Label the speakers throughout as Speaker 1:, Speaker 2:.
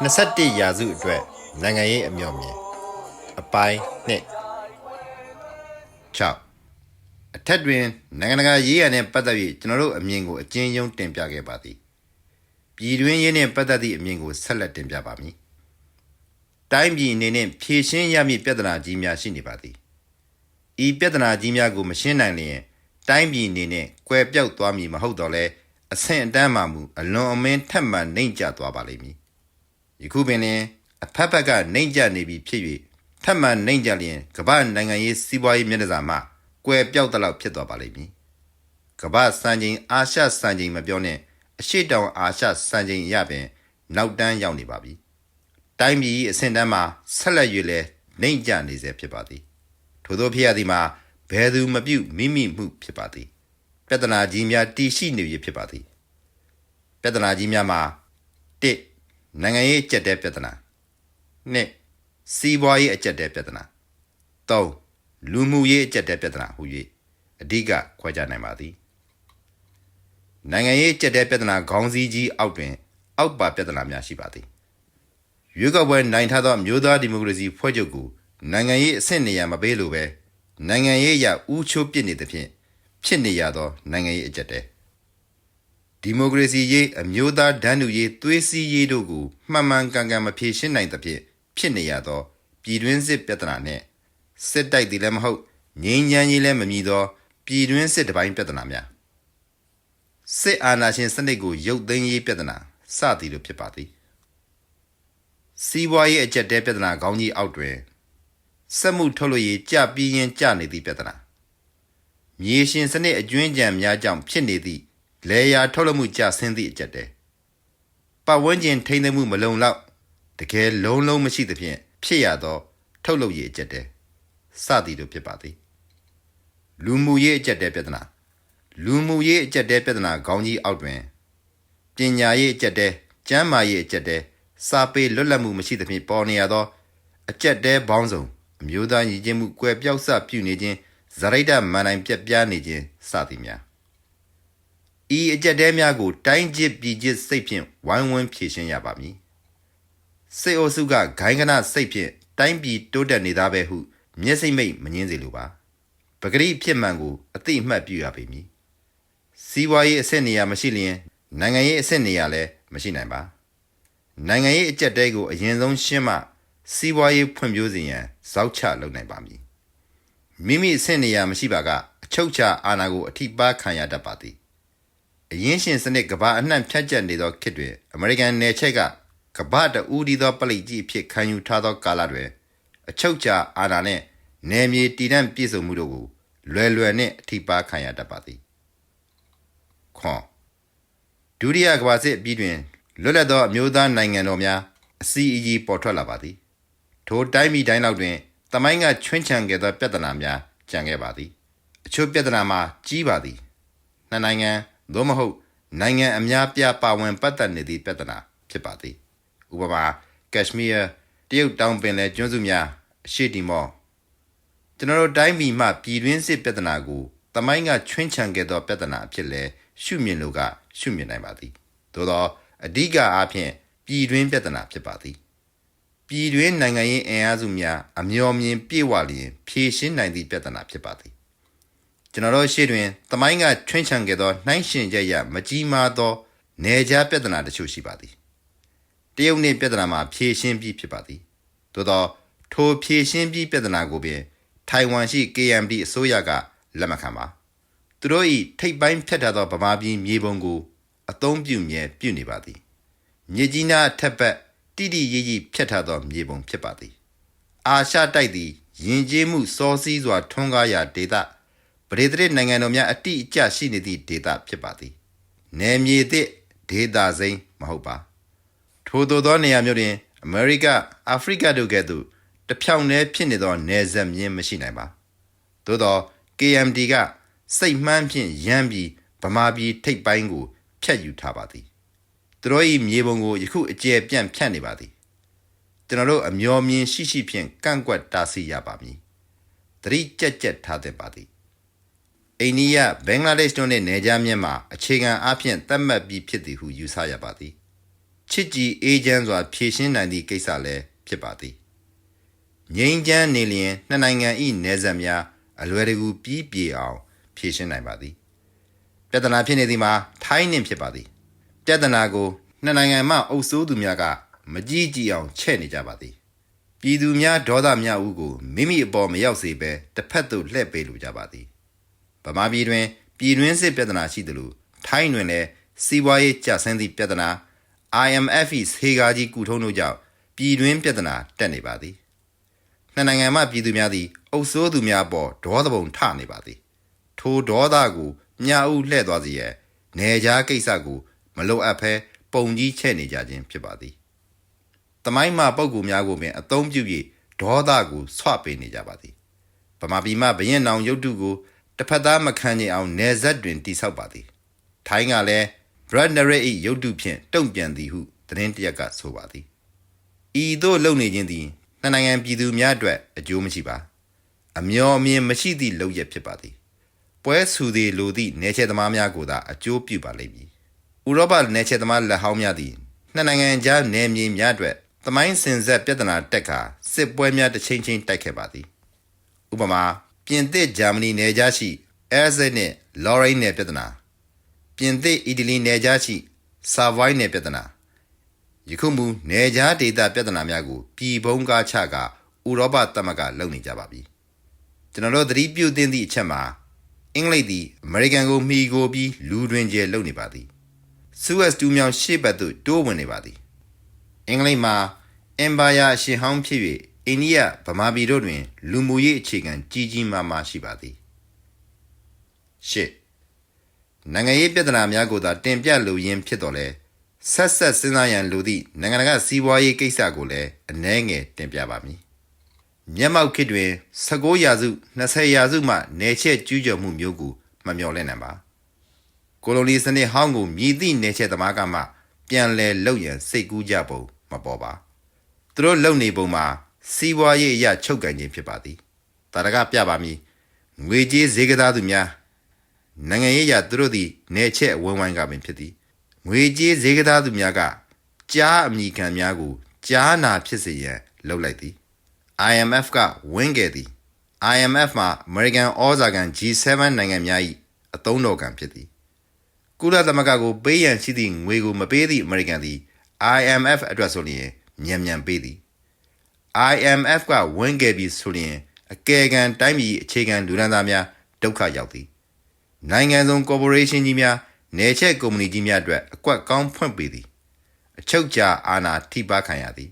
Speaker 1: 21ရာစုအတွက်နိုင်ငံရေးအမျှော်မြင်အပိုင်းနှစ်6အထက်တွင်နိုင်ငံတကာရေးရန်နှင့်ပတ်သက်၍ကျွန်တော်တို့အမြင်ကိုအကျဉ်းချုပ်တင်ပြခဲ့ပါသည်ပြည်တွင်းရေးနှင့်ပတ်သက်သည့်အမြင်ကိုဆက်လက်တင်ပြပါမည်တိုင်းပြည်အနေနဲ့ဖြေရှင်းရမည့်ပြဿနာကြီးများရှိနေပါသည် ဤပြဿနာကြီးများကိုမရှင်းနိုင်လျင်တိုင်းပြည်အနေနဲ့ကွယ်ပြောက်သွားမည်မဟုတ်တော့လဲအဆင့်အတန်းမှမူအလွန်အမင်းထက်မှန်နှိမ့်ကျသွားပါလိမ့်မည်ယခုပင်လင်အဖက်ဖက်ကနှိမ့်ကြနေပြီဖြစ်၍ထပ်မံနှိမ့်ကြလျင်ကမ္ဘာနိုင်ငံရေးစီးပွားရေးမျက်နှာစာမှကွယ်ပြောက်တဲ့လောက်ဖြစ်သွားပါလိမ့်မည်ကမ္ဘာစံချိန်အာရှစံချိန်မပြောနဲ့အရှိတောင်အာရှစံချိန်ရပင် နောက်တန်းရောက်နေပါပြီတိုင်းပြည်အဆင့်တန်းမှာဆက်လက်၍လဲနှိမ့်ကြနေစေဖြစ်ပါသည် ထို့သောဖြစ်ရသည်မှာဘယ်သူမပြုတ်မိမိမှုဖြစ်ပါသည်ပြဿနာကြီးများတည်ရှိနေပြီဖြစ်ပါသည်ပြဿနာကြီးများမှာ 1. နိုင်ငံရေးအကျက်တဲပြဿနာ 2. စီးပွားရေးအကျက်တဲပြဿနာ 3. လူမှုရေးအကျက်တဲပြဿနာဟူ၍အဓိကခွဲခြားနိုင်ပါသည်နိုင်ငံရေးအကျက်တဲပြဿနာခေါင်းစည်းကြီးအောက်တွင်အောက်ပါပြဿနာများရှိပါသည်ရွေးကောက်ပွဲနိုင်ထားသောမျိုးသားဒီမိုကရေစီဖွဲ့ချုပ်ကို နိုင်ငံရေးအဆင့်နေရာမပေးလိုပဲနိုင်ငံရေးအရဥချိုးပစ်နေသဖြင့်ဖြစ်နေရသောနိုင်ငံရေးအကျက်တဲဒီမိုကရေစီရေးအမျိုးသားဒန်းတူရေးသွေးစည်းရေးတို့ကိုမှန်မှန်ကန်ကန်မဖြေရှင်းနိုင်သဖြင့်ဖြစ်နေရသောပြည်တွင်းစစ်ပြဿနာနှင့်စစ်တိုက်သည်လည်းမဟုတ်ငြိမ်းချမ်းရေးလည်းမမည်သောပြည်တွင်းစစ်တစ်ပိုင်းပြဿနာများစစ်အာဏာရှင်စနစ်ကိုရုပ်သိမ်းရေးပြဿနာစသည်လိုဖြစ်ပါသည်စီးပွားရေးအကျက်တဲပြဿနာခေါင်းကြီးအောက်တွင် စက်မှုထုတ်လုပ်ရေးကြပြီးရင်ကြနေသည့်ပြဿနာမြေရှင်စနစ်အကျွင်းကြံများကြောင့်ဖြစ်နေသည့်လေယာထုတ်လုပ်မှုကျဆင်းသည့်အကျက်တည်းပတ်ဝန်းကျင်ထိန်းသိမ်းမှုမလုံလောက်တကယ်လုံးလုံးမရှိသဖြင့်ဖြစ်ရသော ထုတ်လုပ်ရေးအကျက်တည်းစသည်တို့ဖြစ်ပါသည်လူမှုရေးအကျက်တည်းပြဿနာလူမှုရေးအကျက်တည်းပြဿနာခေါင်းကြီးအောက်တွင်ပညာရေးအကျက်တည်းကျန်းမာရေးအကျက်တည်းစာပေလွတ်လပ်မှုမရှိသဖြင့်ပေါ်နေရသောအကျက်တဲဘောင်းစုံ အမျိုးသားညီချင်းမှုကွယ်ပြောက်စပြုနေခြင်းဇရိတ္တမန်တိုင်းပြက်ပြားနေခြင်းစသည်များဤအကျက်တဲများကို တိုင်းကျစ်ပြည်ကျစ်စိတ်ဖြင့်ဝိုင်းဝန်းဖြေရှင်းရပါမည်စေအိုစုကဂိုင်းကနစိတ်ဖြင့်တိုင်းပြည်တိုးတက်နေသားပဲဟု မျက်စိမိတ်မငင်းစေလိုပါပဂရိဖြစ်မှန်ကိုအတိအမှတ်ပြုရပေမည်စီးပွားရေးအဆင့်နေရာမရှိလျင်နိုင်ငံရေးအဆင့်နေရာလည်းမရှိနိုင်ပါနိုင်ငံရေးအကျက်တဲကိုအရင်ဆုံးရှင်းမှ စီးပွားရေးဖွံ့ဖြိုးစေရန်ဇောက်ချလုပ်နိုင်ပါမည်မိမိအဆင့်နေရာမရှိပါကအချုပ်ချာအာဏာကိုအထိပါခံရတတ်ပါသည်အရင်ရှင်စနစ်ကဘာအနှံ့ဖြတ်ကျက်နေသောခေတ်တွင်အမေရိကန်နယ်ချက်ကကဘာတူဒီသောပလိတ်ကြီးအဖြစ်ခံယူထားသောကာလတွင်အချုပ်ချာအာဏာနှင့်နယ်မြေတည်တံ့ပြည့်စုံမှုတို့ကိုလွယ်လွယ်နှင့်အထိပါခံရတတ်ပါသည်ခွန်ဒုတိယကမ္ဘာစစ်အပြီးတွင်လွတ်လပ်သောအမျိုးသားနိုင်ငံတော်များအစီအီပေါ်ထွက်လာပါသည် ထိုတိုင်းပြည်တိုင်းလောက်တွင်တမိုင်းကချွင်းချံခဲ့သောပြဿနာများကြံခဲ့ပါသည်အချို့ပြဿနာမှာကြီးပါသည်နှစ်နိုင်ငံသို့မဟုတ်နိုင်ငံအများပြားပါဝင်ပတ်သက်နေသည့်ပြဿနာဖြစ်ပါသည်ဥပမာကက်ရှမီးယားတရုတ်တောင်ပင်လယ်ကျွန်းစုများအရှေ့တီမောကျွန်တော်တို့တိုင်းပြည်မှပြည်တွင်းစစ်ပြဿနာကိုတမိုင်းကချွင်းချံခဲ့သောပြဿနာအဖြစ်လဲရှုမြင်လို့ကရှုမြင်နိုင်ပါသည်သို့သောအဓိကအားဖြင့်ပြည်တွင်းပြဿနာဖြစ်ပါသည် ပြည်တွင်းနိုင်ငံရေးအင်အားစုများအမျော်မြင်ပြေဝလျင်ဖြေရှင်းနိုင်သည့်ပြဿနာဖြစ်ပါသည်ကျွန်တော်တို့ရှေ့တွင်တမိုင်းကချွင်းချံခဲ့သောနှိုင်းရှင်ချက်ရမကြီးမားသောနေကြားပြဿနာတချို့ရှိပါသည်တရုတ်နှင့်ပြဿနာမှာဖြေရှင်းပြီးဖြစ်ပါသည်သို့သောထိုဖြေရှင်းပြီးပြဿနာကိုပင်ထိုင်ဝမ်ရှိ KMD အစိုးရကလက်မခံပါသူတို့၏ထိပ်ပိုင်းဖြတ်ထားသောဗမာပြည်မြေပုံကို အသုံးပြုမြဲပြုနေပါသည် မြေကြီးနားအထက်ဘက် တိတိရိရိဖြတ်ထားသောမြေပုံဖြစ်ပါသည်အာရှတိုက်သည်ယဉ်ကျေးမှုစောစည်းစွာထွန်းကားရာဒေသပရိသတ်နိုင်ငံတော်များအတိအကျရှိနေသည့်ဒေသဖြစ်ပါသည်နယ်မြေသည့်ဒေသစိမ်းမဟုတ်ပါထို့သောသောနေရာမျိုးတွင်အမေရိကအာဖရိကတို့ကဲ့သို့တဖြောင်တည်းဖြစ်နေသောနယ်စပ်မြင်းမရှိနိုင်ပါသို့သော KMD ကစိတ်မှန်းဖြင့်ရမ်းပြီးဗမာပြည်ထိပ်ပိုင်းကိုဖြတ်ယူထားပါသည် သူတို့၏မြေပုံကိုယခုအကျယ်ပြန့်ဖြန့်နေပါသည်ကျွန်တော်တို့အမျော်မြင်ရှိရှိဖြင့်ကန့်ကွက်တားဆီးရပါမည်တတိကြက်ကြက်ထားသင့်ပါသည်အိန္ဒိယဘင်္ဂလားဒေ့ရှ်တို့နှင့်နယ်ခြားမြင့်မှာအခြေခံအဖြစ်သတ်မှတ်ပြီးဖြစ်သည်ဟုယူဆရပါသည်ချစ်ကြည်အေးချမ်းစွာဖြည့်ရှင်းနိုင်သည့်ကိစ္စလည်းဖြစ်ပါသည်ငြိမ်းချမ်းနေလျင်နှစ်နိုင်ငံ၏နယ်စပ်များအလွယ်တကူပြီးပြေအောင်ဖြည့်ရှင်းနိုင်ပါသည်ပြဿနာဖြစ်နေသည်မှာထိုင်းနှင့်ဖြစ်ပါသည် ပြဿနာကိုနှစ်နိုင်ငံမှအုပ်စိုးသူများကမကြည့်ကြည့်အောင်ချဲ့နေကြပါသည်ပြည်သူများဒေါသများဦးကိုမိမိအပေါ်မရောက်စေဘဲတစ်ဖက်သို့လှည့်ပေးလိုကြပါသည်ဗမာပြည်တွင်ပြည်တွင်းစစ်ပြဿနာရှိသလိုထိုင်းတွင်လည်းစီးပွားရေးကျဆင်းသည့်ပြဿနာ IMF ၏ဆေးကားကြီးကုထုံးတို့ကြောင့်ပြည်တွင်းပြဿနာတက်နေပါသည်နှစ်နိုင်ငံမှပြည်သူများသည်အုပ်စိုးသူများပေါ်ဒေါသပုံထနေပါသည် ထိုဒေါသကိုမြာဥလှဲ့သွားစေရန်နေကြားကိစ္စကို မလိုအပ်ဘဲပုံကြီးချဲ့နေကြခြင်းဖြစ်ပါသည်တမိုင်းမှာပုံကူများကိုပင်အသုံးပြုပြီးဒေါသကိုဆွပေးနေကြပါသည်ဗမာပြည်မှဘရင်နောင်ရုပ်တုကိုတစ်ဖက်သားမခံနိုင်အောင်နေဆက်တွင်တိဆောက်ပါသည်ထိုင်းကလည်း Brad Narrate ၏ရုပ်တုဖြင့်တုံ့ပြန်သည်ဟုသတင်းတစ်ရက်ကဆိုပါသည်ဤသို့လုပ်နေခြင်းသည်နှစ်နိုင်ငံပြည်သူများအတွက်အကျိုးမရှိပါအမျော်အမြင်မရှိသည့်လုပ်ရဖြစ်ပါသည်ပွဲဆူသည်လိုသည့်နေချက်သမားများကိုသာအကျိုးပြုပါလိမ့်မည် ဥရောပနေချက်သမားလက်ဟောင်းများသည်နှစ်နိုင်ငံကြားနယ်မြေများအတွက်သမိုင်းစင်ဆက်ပြဿနာတက်ခါစစ်ပွဲများတစ်ချိန်ချင်းတိုက်ခဲ့ပါသည်ဥပမာပြင်သစ်ဂျာမနီနယ်ကြားရှိအဲဇက်နှင့်လော်ရိန်းနယ်ပြဿနာပြင်သစ်အီတလီနယ်ကြားရှိဆာဗိုင်းနယ်ပြဿနာယခုမူနယ်ကြားဒေသပြဿနာများကိုပြည်ပုံးကားချကဥရောပသမဂ္ဂလုပ်နေကြပါပြီကျွန်တော်တို့သတိပြုသင့်သည့်အချက်မှာအင်္ဂလိပ်သည်အမေရိကန်ကိုမှီကိုပြီးလူတွင်ကျဲလုပ်နေပါသည် ဆူဝက်တူးမြောင်ရှေ့ဘက်သို့တိုးဝင်နေပါသည်အင်္ဂလိပ်မှာအင်ပါယာအရှင်ဟောင်းဖြစ်၍အိန္ဒိယဗမာပြည်တို့တွင် လူမှုရေးအခြေခံကြီးကြီးမားမားရှိပါသည်ရှစ်နိုင်ငံရေးပြဿနာများကိုသာတင်ပြလိုရင်းဖြစ်တော်လဲဆက်ဆက်စဉ်းစားရန်လိုသည့်နိုင်ငံတကာစီးပွားရေးကိစ္စကိုလည်းအနည်းငယ်တင်ပြပါမည်မျက်မှောက်ခေတ်တွင်19ရာစု20ရာစုမှနယ်ချက်ကျူးကျော်မှုမျိုးကိုမမျှော်လင့်နိုင်ပါ ကိုလိုနီစနစ်ဟောင်းကိုမြည်သည့်နေချက်သမားကမှပြန်လဲလောက်ရန်စိတ်ကူးကြပုံမပေါ်ပါသူတို့လုံနေပုံမှာစီးပွားရေးအရာချုပ်ကန်ခြင်းဖြစ်ပါသည်တာရကပြပါမည်ငွေကြေးဈေးကစားသူများနိုင်ငံရေးအရာသူတို့သည်နေချက်အဝန်းဝိုင်းကပင်ဖြစ်သည်ငွေကြေးဈေးကစားသူများကကြားအမိခံများကိုကြားနာဖြစ်စေရန်လှုပ်လိုက်သည် IMF ကဝင်းခဲ့သည် IMF မှာ American ဩဇာခံ G7 နိုင်ငံများ၏အသုံးတော်ခံဖြစ်သည် ကုလသမဂ္ဂကိုပေးရန်ရှိသည့်ငွေကိုမပေးသည့်အမေရိကန်သည် IMF အတွက်ဆိုလျင်မြန်မြန်ပေးသည် IMF ကဝန်ခဲ့ပြီးဆိုလျင်အကယ်ကန်တိုင်းပြည်အခြေခံလူဒန်းသားများဒုက္ခရောက်သည်နိုင်ငံစုံ corporation ကြီးများနယ်ချက်ကုမ္ပဏီကြီးများအတွက်အကွက်ကောင်းဖွင့်ပေးသည် အချုပ်ချာအာဏာထိပါခံရသည်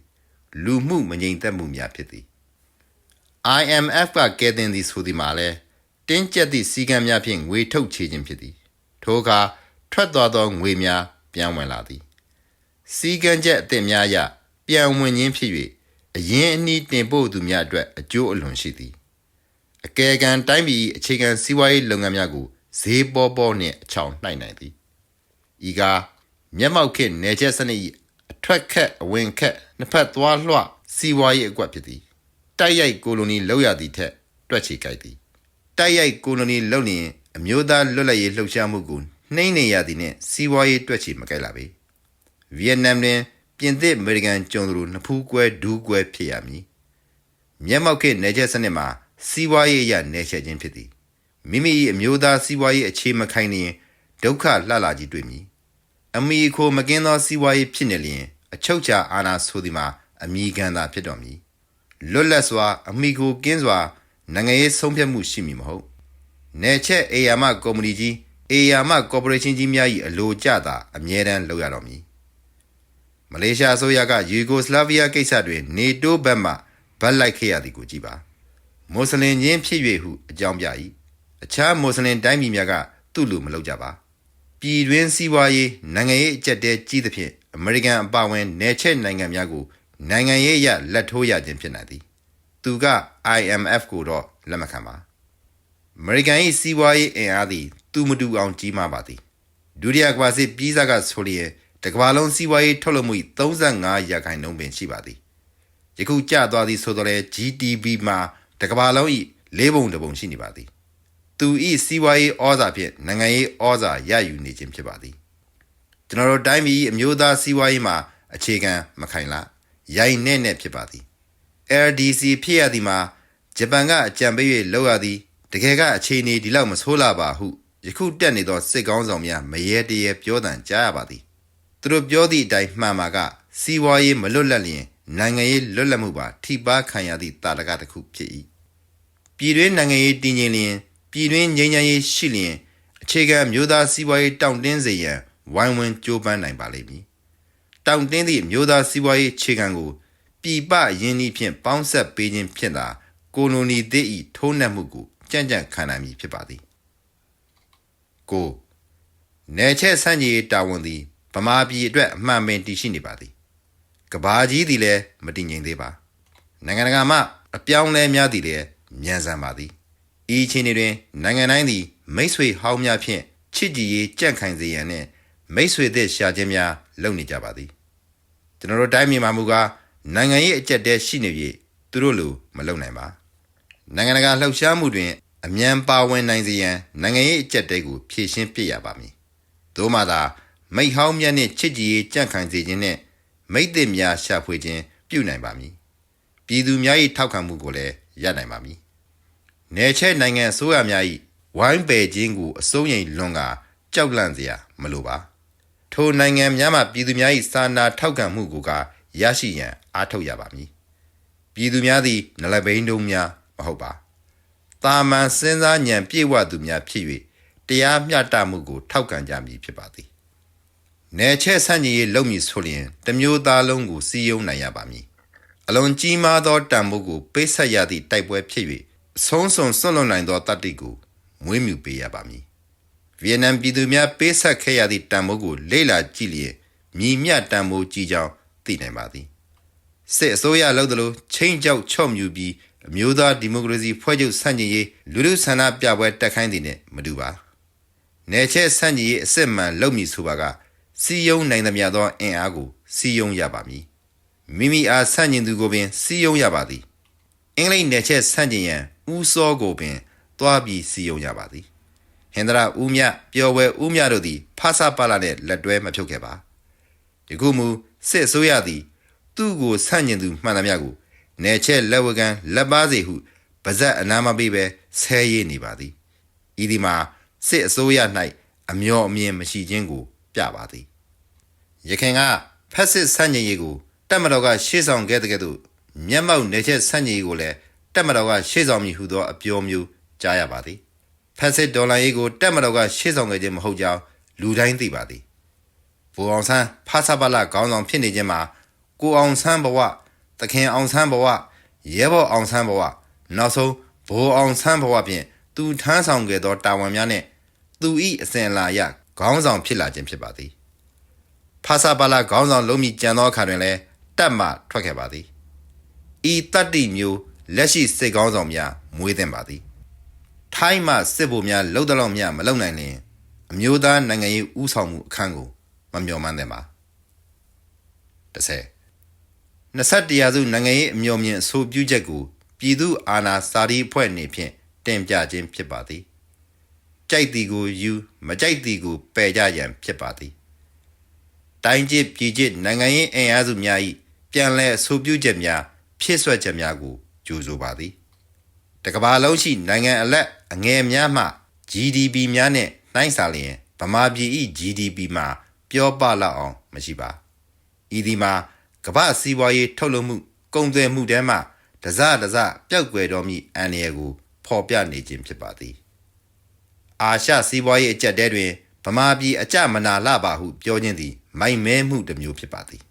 Speaker 1: လူမှုမငြိမ်သက်မှုများဖြစ်သည် IMF ကကဲတင်သည်ဆိုသည်မှာလဲတင်းကျပ်သည့်စီကံများဖြင့်ငွေထုတ်ချေခြင်းဖြစ်သည်ထိုအခါ ထွက်သွားသောငွေများပြန်ဝင်လာသည်စီကံချက်အသစ်များအရပြန်ဝင်ခြင်းဖြစ်၍အရင်အနည်းတင်ပို့သူများအတွက်အကျိုးအလွန်ရှိသည်အကယ်ကန်တိုင်းပြည်၏အခြေခံစီးပွားရေးလုပ်ငန်းများကိုဈေးပေါ်ပေါ်နှင့်အချောင်နှိုက်နိုင်သည်ဤကားမျက်မှောက်ခေတ်နယ်ချက်စနစ်၏အထွက်ခက်အဝင်ခက်နှစ်ဖက်သွားလွှစီးပွားရေးအကွက်ဖြစ်သည်တိုက်ရိုက်ကိုလိုနီလောက်ရသည့်ထက်တွက်ချေကြိုက်သည်တိုက်ရိုက်ကိုလိုနီလောက်လျင်အမျိုးသားလွတ်လပ်ရေးလှုပ်ရှားမှုကို နှိမ့်နေရသည်နှင့်စီးပွားရေးတွက်ချေမကြိုက်လာပေဗီယက်နမ်တွင်ပြင်သစ်အမေရိကန်ကျုံသူတို့နှစ်ဖူးကွဲဒူးကွဲဖြစ်ရမည်မျက်မှောက်ခေတ်နယ်ချက်စနစ်မှာစီးပွားရေးအရနယ်ချက်ခြင်းဖြစ်သည်မိမိ၏အမျိုးသားစီးပွားရေးအခြေမခိုင်လျင်ဒုက္ခလှလာကြီးတွေ့မည်အမိခိုမကင်းသောစီးပွားရေးဖြစ်နေလျင်အချုပ်ချာအာဏာဆိုသည်မှာအမိခံသာဖြစ်တော်မည်လွတ်လပ်စွာ အမိခိုကင်းစွာနိုင်ငံရေးဆုံးဖြတ်မှုရှိမည်မဟုတ်နယ်ချက်အေယာမကုမ္ပဏီကြီး အေယာမကော်ပိုရေးရှင်းကြီးများ၏အလိုကျသာအမြဲတမ်းလုပ်ရတော်မည်မလေးရှားအစိုးရကယူဂိုစလာဗီးယားကိစ္စတွင်နေတိုးဘက်မှဗတ်လိုက်ခဲ့ရသည်ကိုကြည့်ပါမွတ်စလင်ချင်းဖြစ်၍ဟုအကြောင်းပြ၏အခြားမွတ်စလင်တိုင်းပြည်များကသူ့လူမလုပ်ကြပါပြည်တွင်းစီးပွားရေးနိုင်ငံရေးအကျက်တဲကြီးသဖြင့်အမေရိကန်အပါအဝင်နယ်ချက်နိုင်ငံများကိုနိုင်ငံရေးအရလက်ထိုးရခြင်းဖြစ်နိုင်သည်သူက IMF ကိုတော့လက်မခံပါအမေရိကန်၏စီးပွားရေးအင်အားသည် သူမတူအောင်ကြီးမားပါသည်ဒုတိယကမ္ဘာစစ်ပြီးစားကဆိုလျင်တကမ္ဘာလုံးစီးပွားရေးထုတ်လုပ်မှု၏35ရာခိုင်နှုန်းပင်ရှိပါသည်ယခုကျသွားသည်ဆိုတော့လေ GDP မှာတကမ္ဘာလုံး၏၄ပုံတစ်ပုံရှိနေပါသည်သူဤစီးပွားရေးဩဇာဖြင့်နိုင်ငံရေးဩဇာရယူနေခြင်းဖြစ်ပါသည်ကျွန်တော်တို့တိုင်းပြည်၏အမျိုးသားစီးပွားရေးမှာအခြေခံမခိုင်လားရိုင်းနဲ့နဲ့ဖြစ်ပါသည် LDC ဖြစ်ရသည်မှာဂျပန်ကအကြံပေး၍လောက်ရသည်တကယ်ကအခြေအနေဒီလောက်မဆိုးလာပါဟု ယခုတက်နေသောစစ်ကောင်းဆောင်များမရေတရေပြောတန်ကြားရပါသည်သူတို့ပြောသည့်အတိုင်းမှန်မှာကစီးပွားရေးမလွတ်လပ်လျင်နိုင်ငံရေးလွတ်လပ်မှုပါထိပါခံရသည့်တာလကတစ်ခုဖြစ်၏ပြည်တွင်းနိုင်ငံရေးတည်ငြိမ်လျင်ပြည်တွင်းငြိမ်းချမ်းရေးရှိလျင်အခြေခံမျိုးသားစီးပွားရေးတောင့်တင်းစေရန်ဝိုင်းဝန်းကြိုးပမ်းနိုင်ပါလိမ့်မည်တောင့်တင်းသည့်မျိုးသားစီးပွားရေးအခြေခံကိုပြည်ပရင်းနှီးဖြင့်ပေါင်းဆက်ပေးခြင်းဖြင့်သာကိုလိုနီသည့်ဤထိုးနှက်မှုကိုကြံ့ကြံ့ခံနိုင်မည်ဖြစ်ပါသည် ကိုနယ်ချက်ဆန့်ကျင်ရေးတာဝန်သည်ဗမာပြည်အတွက်အမှန်ပင်တည်ရှိနေပါသည်ကဘာကြီးသည်လည်းမတည်ငြိမ်သေးပါနိုင်ငံတကာမှအပြောင်းလဲများသည်လည်းမြန်ဆန်ပါသည်ဤအချိန်တွင်နိုင်ငံတိုင်းသည်မိတ်ဆွေဟောင်းများဖြင့်ချစ်ကြည်ရေးကြံ့ခိုင်စေရန်နှင့်မိတ်ဆွေသည့်ရှာခြင်းများလုပ်နေကြပါသည်ကျွန်တော်တို့တိုင်းပြည်မှာမူကားနိုင်ငံရေးအကြက်တဲရှိနေပြီသူတို့လိုမလုပ်နိုင်ပါနိုင်ငံတကာလှုပ်ရှားမှုတွင် အမြန်ပါဝင်နိုင်စေရန်နိုင်ငံရေးအကြက်တဲကိုဖြည့်ရှင်းပြရပါမည်သို့မှသာမိတ်ဟောင်းမြတ်နှင့်ချစ်ကြည်ရေးကြံ့ခိုင်စေခြင်းနှင့်မိတ်သစ်များရှာဖွေခြင်းပြုနိုင်ပါမည်ပြည်သူများ၏ထောက်ခံမှုကိုလည်းရနိုင်ပါမည်နယ်ချဲနိုင်ငံအစိုးရများ၏ဝိုင်းပယ်ခြင်းကိုအစိုးရိမ်လွန်ကာကြောက်လန့်စရာမလိုပါထိုနိုင်ငံများမှပြည်သူများ၏စာနာထောက်ခံမှုကိုကရရှိရန်အားထုတ်ရပါမည်ပြည်သူများသည်နလဘိန်းတုံးများမဟုတ်ပါ တာမန်စဉ်းစားဉာဏ်ပြည့်ဝသူများဖြစ်၍တရားမျှတမှုကို ထောက်ခံကြမည်ဖြစ်ပါသည်နယ်ချဲ့ဆန့်ကျင်ရေးလုပ်မည်ဆိုလျင်တစ်မျိုးသားလုံးကိုစီယုံနိုင်ရပါမည်အလွန်ကြီးမားသောတန်ဖိုးကိုပေးဆက်ရသည့်တိုက်ပွဲဖြစ်၍ဆုံးစွန်စွန့်လွတ်နိုင်သောတတ္တိကိုမွေးမြူပေးရပါမည်ဗီယက်နမ်ပြည်သူများပေးဆက်ခဲ့ရသည့်တန်ဖိုးကိုလေ့လာကြည့်လျင်မြည်မြတ်တန်ဖိုးကြီးကြောင်းသိနိုင်ပါသည်စစ်အစိုးရလုပ်သလိုချင်းကြောက်ချော့မြူပြီး အမျိုးသားဒီမိုကရေစီဖွဲ့ချုပ်ဆန့်ကျင်ရေးလူလူဆန္ဒပြပွဲတက်ခိုင်းသည်နှင့်မတူပါနယ်ချဲ့ဆန့်ကျင်ရေးအစစ်မှန်လုပ်မည်ဆိုပါကစီယုံနိုင်သမျှသောအင်အားကိုစီယုံရပါမည်မိမိအားဆန့်ကျင်သူကိုပင်စီယုံရပါသည်အင်္ဂလိပ်နယ်ချဲ့ဆန့်ကျင်ရန်ဦးစောကိုပင်တွားပြီးစီယုံရပါသည်ဟင်္ဒရာဦးမြပျော်ဝဲဦးမြတို့သည်ဖဆပါလာနှင့်လက်တွဲမဖြုတ်ခဲ့ပါယခုမူစစ်အစိုးရသည်သူ့ကိုဆန့်ကျင်သူမှန်သမျှကို နယ်ချဲလက်ဝကန်လက်ပါစေဟုပါဇက်အနာမပေးပဲဆဲရည်နေပါသည်ဤဒီမှာစစ်အစိုးရ၌အမျော်အမြင်မရှိခြင်းကို ပြပါသည်ရခင်ကဖက်စစ်ဆန့်ကျင်ရေးကိုတက်မတော်ကရှေ့ဆောင်ခဲ့တဲ့ကဲ့သို့မျက်မှောက်နယ်ချဲဆန့်ကျင်ရေးကိုလည်းတက်မတော်ကရှေ့ဆောင်မည်ဟုသောအပြောမျိုးကြားရပါသည်ဖက်စစ်ဒေါ်လာရေးကိုတက်မတော်ကရှေ့ဆောင်ခဲ့ခြင်းမဟုတ်ကြောင်းလူတိုင်းသိပါသည်။ဘူအောင်ဆန်းဖာစာပါလာခေါင်းဆောင်ဖြစ်နေခြင်းမှာကိုအောင်ဆန်းဘဝ တခင်အောင်ဆန်းဘဝရဲဘော်အောင်ဆန်းဘဝနောက်ဆုံးဘိုးအောင်ဆန်းဘဝဖြင့်သူထမ်းဆောင်ခဲ့သောတာဝန်များနှင့်သူ၏အစဉ်အလာအရခေါင်းဆောင်ဖြစ်လာခြင်းဖြစ်ပါသည်။ဖာစာပါလာခေါင်းဆောင်လုံးမိကြံသောအခါတွင်လည်းတက်မှထွက်ခဲ့ပါသည်။ဤတတ္တိမျိုးလက်ရှိစိတ်ခေါင်းဆောင်များမွေးသင့်ပါသည်။ထိုင်းမှစစ်ဗိုလ်များလှုပ်တော့များမလုံနိုင်လျင်အမျိုးသားနိုင်ငံရေးဥဆောင်မှုအခန်းကိုမမျှော်မှန်းသင့်ပါ30 21ရာစုနိုင်ငံရေးအမျှော်မြင်အဆိုပြုချက်ကိုပြည်သူအာဏာစာရီအဖွဲ့အနေဖြင့်တင်ပြခြင်းဖြစ်ပါသည်ကြိုက်သည်ကိုယူမကြိုက်သည်ကိုပယ်ကြရန်ဖြစ်ပါသည်တိုင်းကျစ်ပြည်ကျစ်နိုင်ငံရေးအင်အားစုများ၏ပြန်လည်အဆိုပြုချက်များဖြစ်ဆွက်ချက်များကိုကြိုဆိုပါသည်တကဘာလုံးရှိနိုင်ငံအလက်အငယ်များမှ GDP များနဲ့နှိုင်းစာလျင်ဗမာပြည်၏ GDP မှာ ပြောပလောက်အောင်မရှိပါဤဒီမှာ ကမ္ဘာစီးပွားရေးထုတ်လုပ်မှုကုန်သွယ်မှုတဲမှတစတစပျောက်ကွယ်တော်မူအန္တရာယ်ကိုဖော်ပြနေခြင်းဖြစ်ပါသည်အာရှစီးပွားရေးအကျက်တဲတွင်ဗမာပြည်အကြမနာလပါဟုပြောခြင်းသည် မိုက်မဲမှုတစ်မျိုးဖြစ်ပါသည်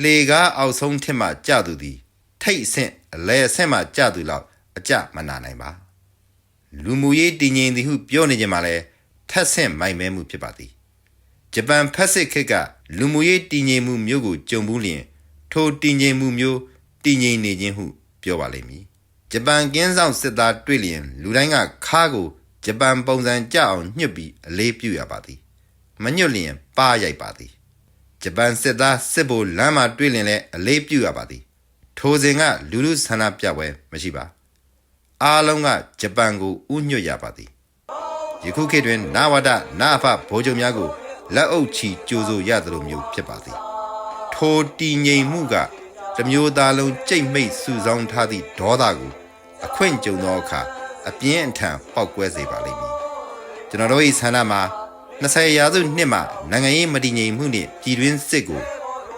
Speaker 1: လှေကားအောက်ဆုံးထစ်မှကြသူသည် ထိတ်အဆင့်အလဲအဆင့်မှကြသူလောက်အကြမနာနိုင်ပါလူမှုရေးတည်ငြိမ်သည်ဟုပြောနေခြင်းမှာလဲထက်ဆင့်မိုက်မဲမှုဖြစ်ပါသည်ဂျပန်ဖက်စစ်ခေတ်က လူမှုရေးတည်ငြိမ်မှုမျိုးကိုကြုံဘူးလျင်ထိုတည်ငြိမ်မှုမျိုးတည်ငြိမ်နေခြင်းဟုပြောပါလိမ့်မည်ဂျပန်ကင်းဆောင်စစ်သားတွေ့လျင် လူတိုင်းကခါးကိုဂျပန်ပုံစံကြအောင်ညှစ်ပြီးအလေးပြုရပါသည်မညွတ်လျင်ပါရိုက်ပါသည်ဂျပန်စစ်သားစစ်ဗိုလ်လမ်းမှာတွေ့လင်လဲအလေးပြုရပါသည်ထိုစဉ်ကလူလူဆန္ဒပြပွဲမရှိပါအားလုံးကဂျပန်ကိုဥညွတ်ရပါသည်ယခုခေတ်တွင်နာဝဒနာဖဗိုလ်ချုပ်များကို လက်အုပ်ချီကြိုးဆိုရသလိုမျိုးဖြစ်ပါသည်ထိုတည်ငြိမ်မှုကတစ်မျိုးသားလုံးကြိတ်မိတ်စုဆောင်းထားသည့်ဒေါသကိုအခွင့်ကြုံသောအခါအပြင်းအထန်ပောက်ကွဲစေပါလိမ့်မည်ကျွန်တော်တို့၏ဆန္ဒမှာ20ရာစုနှစ်မှာနိုင်ငံရေးမတည်ငြိမ်မှုနှင့်ပြည်တွင်းစစ်ကို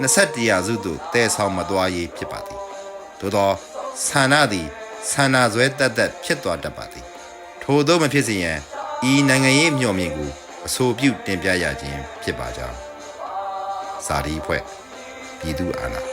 Speaker 1: 21ရာစုသို့တည်ဆောင်မသွားရေးဖြစ်ပါသည်သို့သောဆန္ဒသည်ဆန္ဒဇွဲတက်တက်ဖြစ်သွားတတ်ပါသည်ထို့သောမဖြစ်စေရန်ဤနိုင်ငံရေးမျှော်မြင်ကို အဆိုပြုတင်ပြရခြင်းဖြစ်ပါကြောင်းစာရီဖွဲ့ပြည်သူအာဏာ